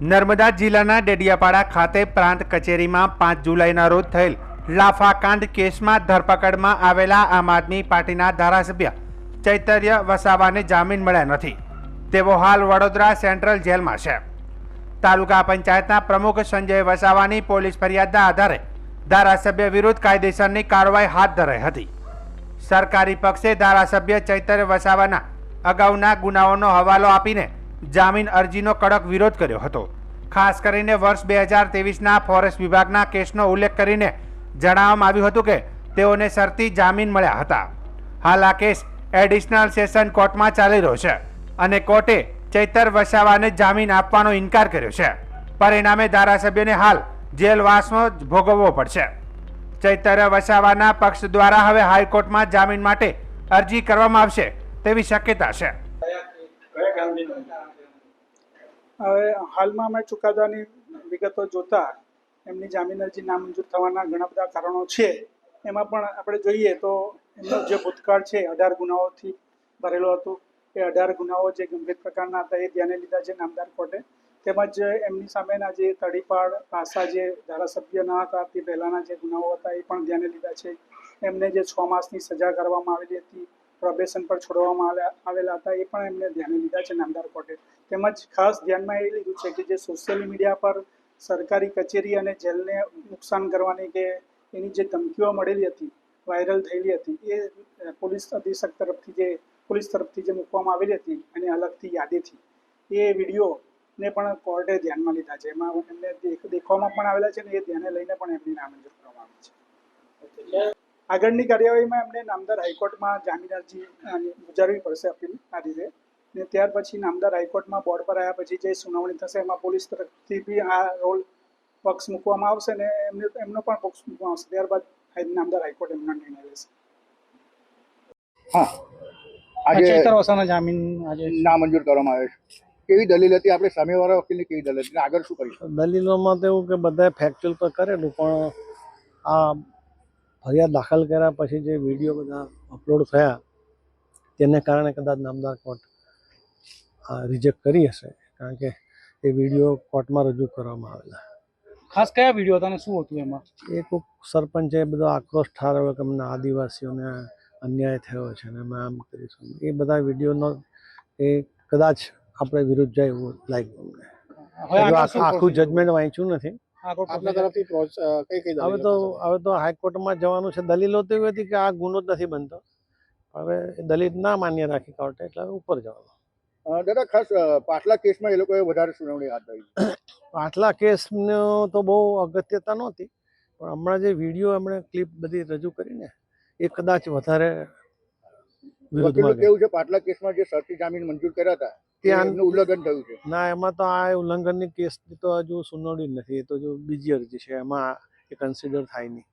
નર્મદા જિલ્લાના ડેડિયાપાડા ખાતે પ્રાંત કચેરીમાં પાંચ જુલાઈના રોજ થયેલ લાફાકાંડ કેસમાં ધરપકડમાં આવેલા આમ આદમી પાર્ટીના ધારાસભ્ય ચૈતન્ય વસાવાને જામીન મળ્યા નથી. તેઓ હાલ વડોદરા સેન્ટ્રલ જેલમાં છે. તાલુકા પંચાયતના પ્રમુખ સંજય વસાવાની પોલીસ ફરિયાદના આધારે ધારાસભ્ય વિરુદ્ધ કાયદેસરની કાર્યવાહી હાથ ધરાઈ હતી. સરકારી પક્ષે ધારાસભ્ય ચૈતન્ય વસાવાના અગાઉના ગુનાઓનો હવાલો આપીને જામીન અરજીનો કડક વિરોધ કર્યો હતો. ખાસ કરીને વર્ષ બે હજાર ત્રેવીસના ફોરેસ્ટ વિભાગના કેસનો ઉલ્લેખ કરીને જણાવવામાં આવ્યું હતું કે તેઓને શરતી જામીન મળ્યા હતા. હાલ આ કેસ એડિશનલ સેશન કોર્ટમાં ચાલી રહ્યો છે અને કોર્ટે ચૈતર વસાવાને જામીન આપવાનો ઇનકાર કર્યો છે. પરિણામે ધારાસભ્યને હાલ જેલવાસનો ભોગવવો પડશે. ચૈતર વસાવાના પક્ષ દ્વારા હવે હાઈકોર્ટમાં જામીન માટે અરજી કરવામાં આવશે તેવી શક્યતા છે. હવે હાલમાં અમે ચુકાદાની વિગતો જોતા એમની જામીન અરજી નામંજૂર થવાના ઘણા બધા કારણો છે. એમાં પણ આપણે જોઈએ તો એમનો જે ભૂતકાળ છે, અઢાર ગુનાઓથી ભરેલો હતો. એ અઢાર ગુનાઓ જે ગંભીર પ્રકારના હતા, એ ધ્યાને લીધા છે નામદાર કોર્ટે. તેમજ એમની સામેના જે તડીપાડ, પાસા જે ધારાસભ્ય ન હતા, તે પહેલાંના જે ગુનાઓ હતા, એ પણ ધ્યાને લીધા છે. એમને જે છ માસની સજા કરવામાં આવેલી હતી પ્રોબેશન પર છોડવામાં આવેલા હતા, એ પણ એમને ધ્યાને લીધા છે નામદાર કોર્ટે. તેમજ ખાસ ધ્યાનમાં એ લીધું છે કે જે સોશિયલ મીડિયા પર સરકારી કચેરી અને જેલને નુકસાન કરવાની કે એની જે ધમકીઓ મળેલી હતી, વાયરલ થયેલી હતી, એ પોલીસ અધિક્ષક તરફથી જે, પોલીસ તરફથી જે મૂકવામાં આવેલી હતી એની અલગથી યાદીથી એ વિડીયોને પણ કોર્ટે ધ્યાનમાં લીધા છે. એમાં એમને દેખવામાં પણ આવેલા છે ને એ ધ્યાને લઈને પણ એમની નામંજૂર કરવામાં આવી છે. આગળની કાર્યવાહીમાં એમને નામદાર હાઈકોર્ટમાં જામીન અરજી ગુજારવી પડશે અપીલ આ રીતે. ને ત્યાર પછી નામદાર હાઈકોર્ટમાં બોર્ડ પર આવ્યા પછી જે સુનાવણી થશે એમાં પોલીસ તરફથી બી આ રોલ પક્ષ મૂકવામાં આવશે ને એમને એમનો પણ પક્ષ મૂકવામાં આવશે. ત્યારબાદ નામદાર હાઈકોર્ટ એમનો નિર્ણય લેશે. હા. આજે જામીન આજે નામંજૂર કરવામાં આવે છે. કેવી દલીલ હતી? આપણે સામેવાળા વકીલની કેવી દલીલ હતી? આગળ શું કરીશું? દલીલોમાં તો એવું કે બધાએ ફેક્ચ્યુઅલ પર કરેલું પણ આ ફરિયાદ દાખલ કર્યા પછી જે વીડિયો બધા અપલોડ થયા તેને કારણે કદાચ નામદાર કોર્ટ રિજેક્ટ કરી હશે. કારણ કે એ વીડિયો કોર્ટમાં રજૂ કરવામાં આવેલા. ખાસ કયા વીડિયો હતા અને શું હતું એમાં? એ કોઈક સરપંચે બધો આક્રોશ ઠારવ્યો કે અમને આદિવાસીઓને અન્યાય થયો છે અને અમે આમ કરીશું. એ બધા વિડીયોનો એ કદાચ આપણે વિરુદ્ધ જાય એવું લાગ્યું અમને. આખું જજમેન્ટ વાંચ્યું નથી. આપના તરફથી કઈ કઈ હવે તો હવે તો હાઈકોર્ટમાં જવાનું છે. દલીલો તો એવી હતી કે આ ગુનો જ નથી બનતો. હવે દલીલ ના માન્ય રાખી કોર્ટે એટલે ઉપર જવાનું. દાદા ખાસ પાછલા કેસમાં એ લોકોએ વધારે સુનાવણી હાથ ધરી પાછલા કેસનો તો બહુ અગત્યતા નહોતી પણ હમણાં જે વીડિયો એમણે ક્લિપ બધી રજૂ કરીને એ કદાચ વધારે. કેવું છે? પાછલા કેસમાં જે શરતી જામીન મંજૂર કર્યા હતા ત્યાં ઉલ્લંઘન થયું છે. ના એમાં તો આ ઉલ્લંઘનની કેસની તો હજુ સુનાવણી નથી. એ તો જો બીજી અરજી છે. એમાં એ કન્સિડર થાય નહીં.